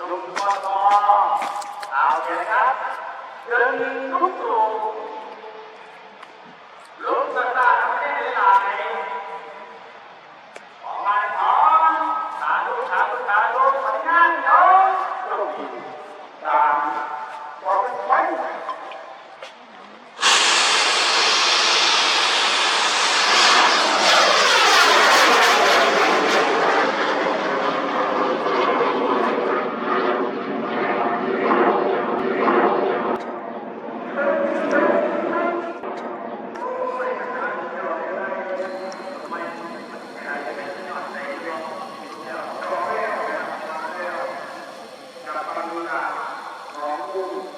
ลุงปอต่อเอาเลยครับเดินลุกสูงลุก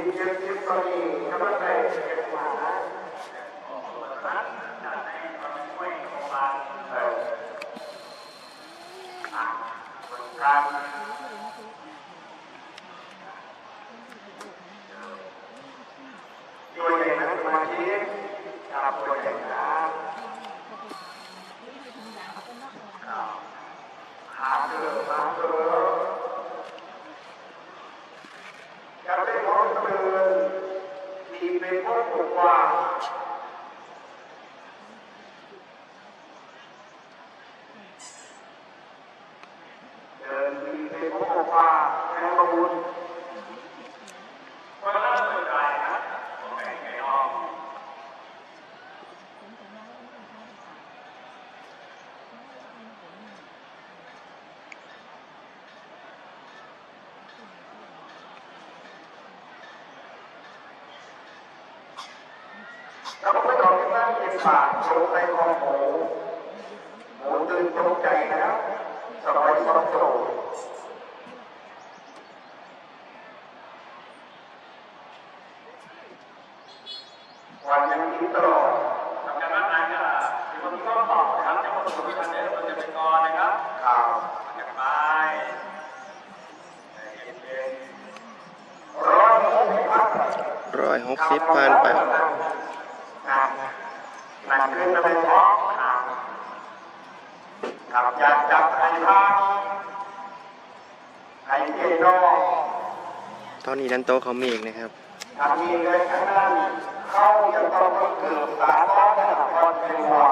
ตัวใหญ่นะสมาธิครับตัวใหญ่นะหาเจอหาเจอจะเป็นของเตือนที่เป็นพว กปกว่าเดินที่เป็นพวกปกว่าแห่งประบุญ คนละสนใจนะผมแบ่งไงน้อง แล้วก็ไม่ต้องนั่งกินปากโชว์ในคอหมูหมูตื่นตกใจแล้วสบายสองโตวันยังคิดตลอดทำการบ้านนั้นก็มีคนที่ข้อตอบนะครับจะมาประสบการณ์เดี๋ยวเราจะเป็นกรนะครับข่าวจากไปเย็นๆร้อยหกสิบพันร้อยหกสิบพันไป นั่นคือจะเป็นเพราะครับอยากจับใครบ้างใครเกี่ยวตอนนี้นันโตเขาเมฆนะครับถ้ามีเงินข้างนั้นเขาจะต้องเกือบสามล้านนะครับตอนเป็นหัว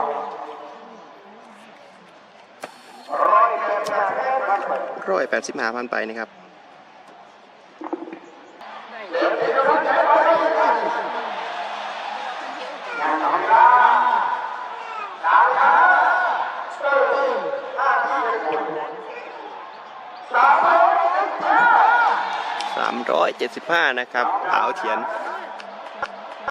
ร้อยเงินจะแค่พันเปิดร้อยแปดสิบห้าพันไปนะครับ 375 นะครับอ่าวเทียน